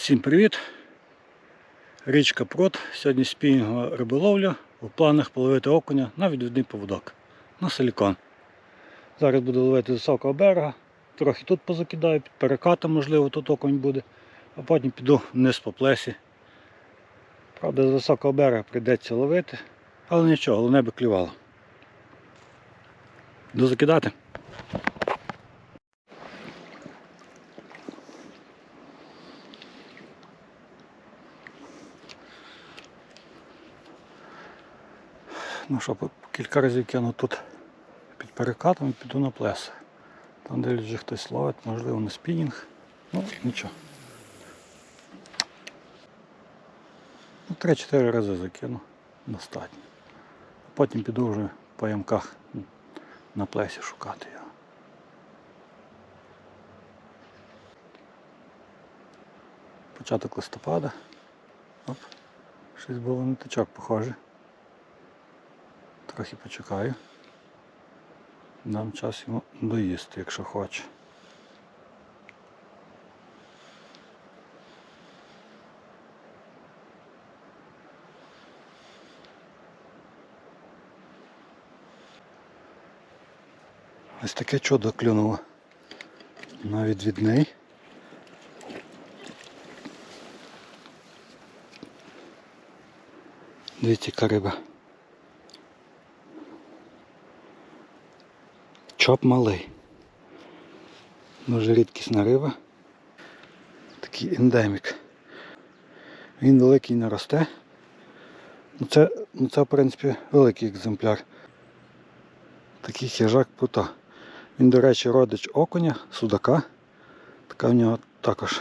Всім привіт! Річка Прот. Сьогодні спінінгова риболовля. У планах половити окуня на відвідний поводок на силікон. Зараз буду ловити з високого берега. Трохи тут позакидаю, під перекатом, можливо, тут окунь буде, а потім піду вниз по плесі. Правда, з високого берега прийдеться ловити, але нічого, головне би клювало. Буду Що, кілька разів кину тут під перекатом і піду на плес. Там де вже хтось ловить, можливо, на спінінг. Ну, нічого. Ну, 3-4 рази закину. Достатньо. Потім піду вже по ямках на плесі шукати його. Початок листопада. Оп. Щось було на тичок похоже. Трохи почекаю. Дам час йому доїсти, якщо хоче. Ось таке чудо клюнуло на відвідний. Дивіться, яка риба. Чоп малий. Дуже рідкісна риба. Такий ендемік. Він великий не росте. Ну це, ну це в принципі великий екземпляр. Такий хижак пута. Він, до речі, родич окуня, судака. Така в нього також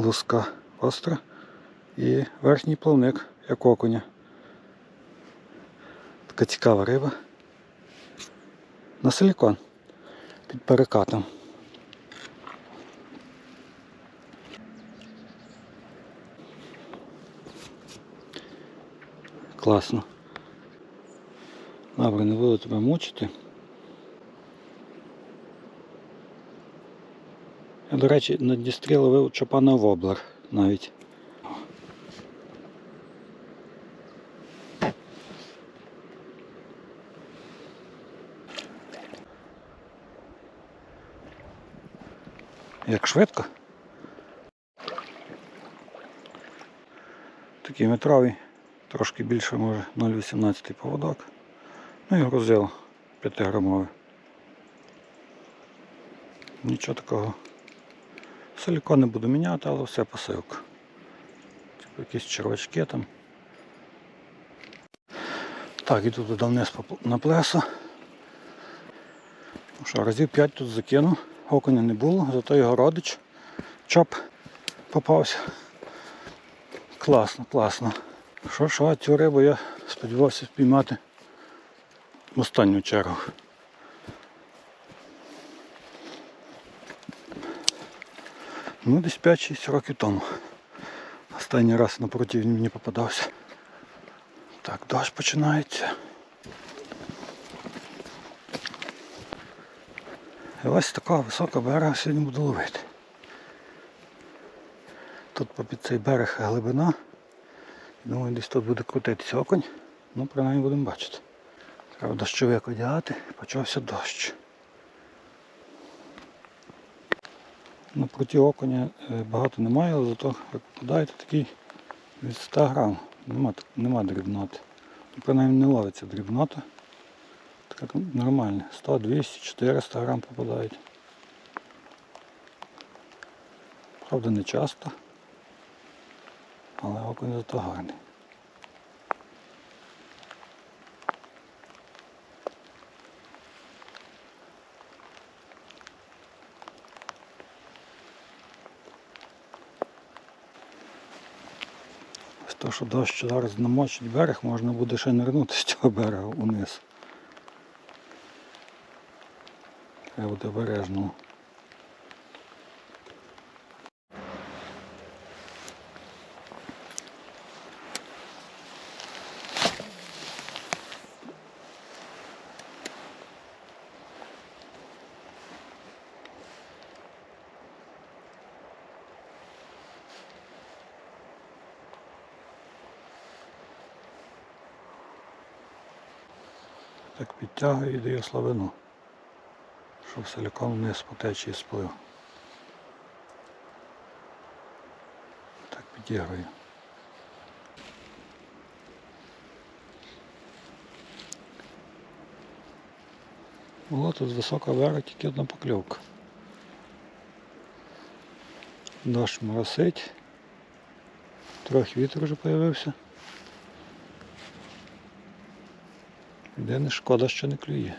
луска остра. І верхній плавник, як окуня. Така цікава риба. На силікон під перекатом. Класно. Добре, не буду тебе мучити. Я, до речі, на Дністрі ловив чопана воблер навіть. Як швидко. Такий метровий, трошки більше може 0,18 поводок. Ну і грузило 5 грамове. Нічого такого. Силікон не буду міняти, але все посилка. Типу якісь червачки там. Так, іду туди вниз на плесо. Ну що, разів 5 тут закинув, окуня не було, зато його родич чоп попався. Класно, класно. Що, що, цю рибу я сподівався спіймати в останню чергу. Ну, десь 5-6 років тому. Останній раз напроти він мені попадався. Так, дощ починається. І ось така висока берега сьогодні буду ловити. Тут попід цей берег глибина. Думаю, десь тут буде крутитися окунь. Ну, принаймні будемо бачити. Треба дощовик одягати, почався дощ. Ну, проти окуня е, багато немає, але зато як попадаєте такий від 100 грам. Нема, нема дрібноти. Ну, принаймні не ловиться дрібнота. Така нормальна. 100, 200, 400 грам попадають. Правда не часто. Але окунь зато гарний. З того, що дощ зараз намочить берег, можна буде ще нирнути з цього берега униз. Е, Треба бути обережно. Так підтягує і дає слабину. Щоб силікон вниз по течії сплив. Так підтягую. Було тут з високого берега тільки одна покльовка. Дощ моросить. Трохи вітер вже з'явився. Єдине шкода, що не клює.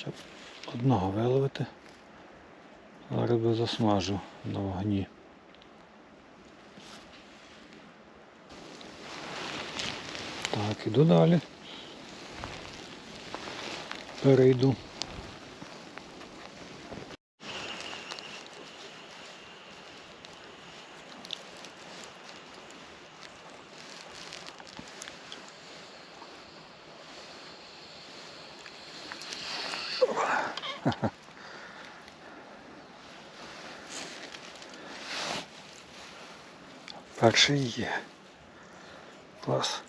Хоча б одного виловити. Зараз би засмажу на вогні. Так, іду далі. Перейду. Перший є. Клас.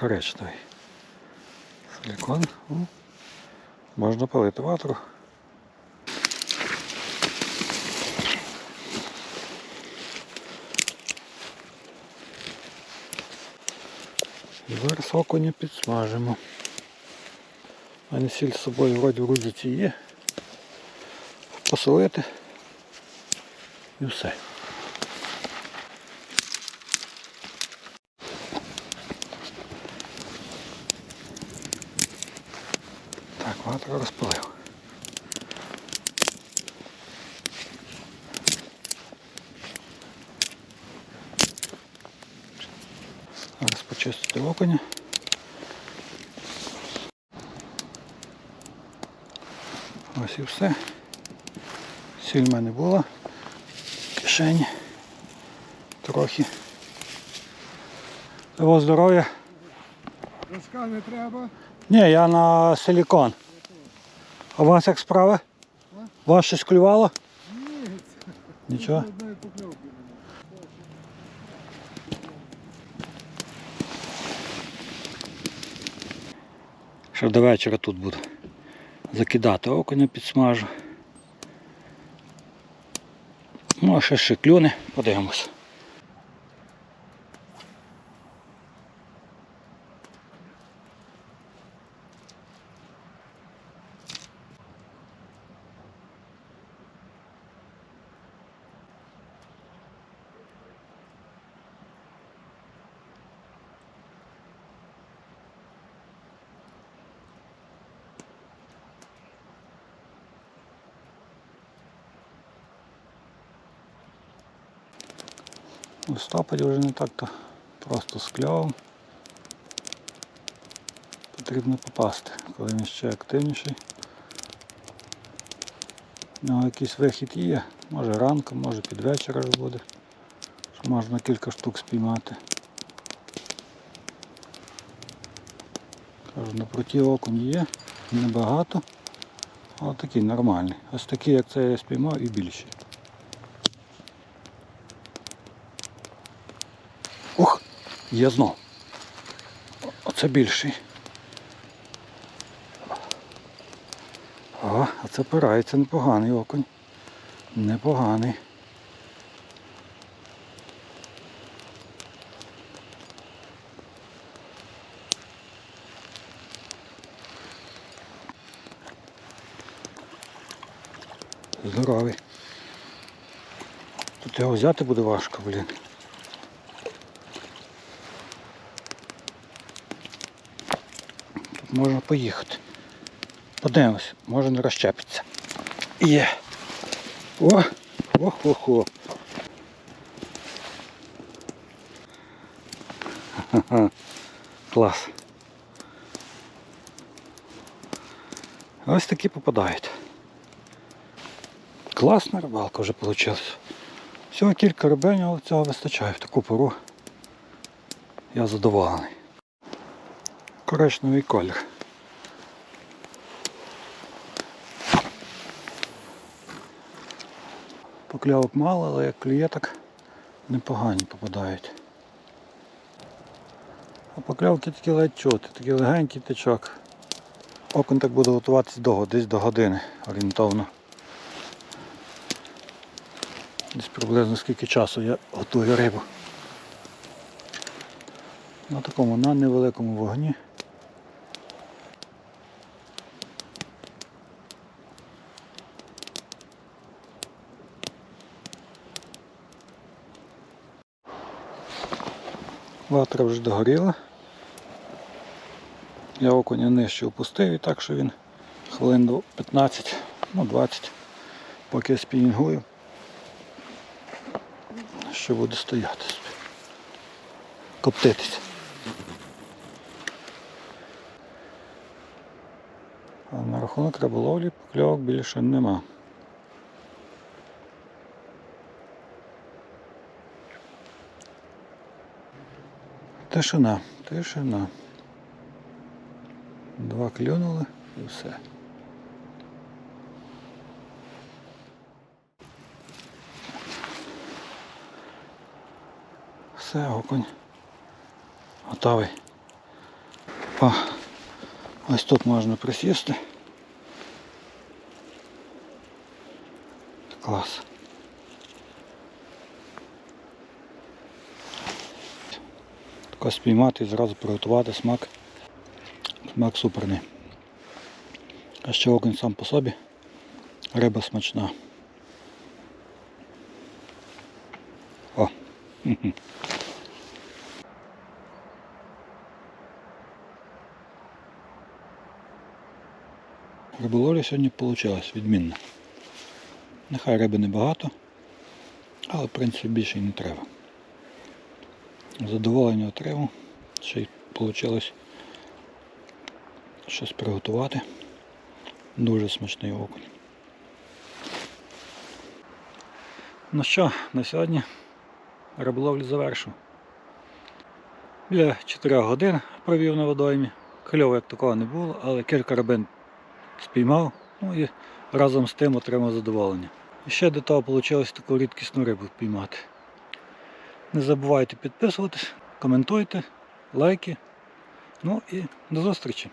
Коричневий. Силикон. Можна палити ватру. Зараз окуня підсмажимо. Анісіль з собою вроді в рудзиці є. Посолити і все. Так, ватру розпалив. Зараз почистити окуня. Ось і все. Сіль в мене була. В кишені. Трохи. Того здоров'я. Доска не треба. Ні, я на силікон. А у вас як справи? Вас щось клювало? Ні, Нічого. Ще до вечора тут буду. Закидати окуня підсмажу. Ну, а ще ще клюни, подивимось. Листопаді вже не так-то просто з кльовом. Потрібно попасти, коли він ще активніший. У нього якийсь вихід є, може ранком, може під вечір аж буде. Що можна кілька штук спіймати. Кажу, на проті окунь є, небагато, але такий нормальний. Ось такий, як це я спіймав, і більші. Є. Оце більший. О, а це пирається непоганий окунь. Непоганий. Здоровий. Тут його взяти буде важко, блін. Можна поїхати. Подивимось, може не розчепиться. Є. О! Ох-хо-хо. Клас. Ось такі попадають. Класна рибалка вже вийшла. Всього кілька рибень, але цього вистачає в таку пору. Я задоволений. Коричневий колір. Покльовок мало, але як клює, так непогані попадають. А покльовки такі ледь чути, такий легенький тичок. Окунь так буде готуватися довго, десь до години орієнтовно. Десь приблизно скільки часу я готую рибу. На такому на невеликому вогні. Ватра вже догоріла. Я окуня нижче опустив і так, що він хвилин до 15, ну 20, поки я спінінгую, що буде стояти. Коптитися. А на рахунок риболовлі покльовок більше нема. Тишина, тишина. Два клюнули і все. Все, окунь. Готовий. О, ось тут можна присісти. Клас. Тако спіймати і зразу приготувати смак. Смак суперний. А ще окунь сам по собі. Риба смачна. О. Риболовля сьогодні вийшла відмінно. Нехай риби небагато, але в принципі більше й не треба. Задоволення отримав. Ще й вийшло щось приготувати. Дуже смачний окунь. Ну що, на сьогодні риболовлю завершу. Біля 4 годин провів на водоймі. Кльово як такого не було, але кілька рибин спіймав, ну і разом з тим отримав задоволення. І ще до того вийшло таку рідкісну рибу піймати. Не забувайте підписуватись, коментуйте, лайки. Ну і до зустрічі!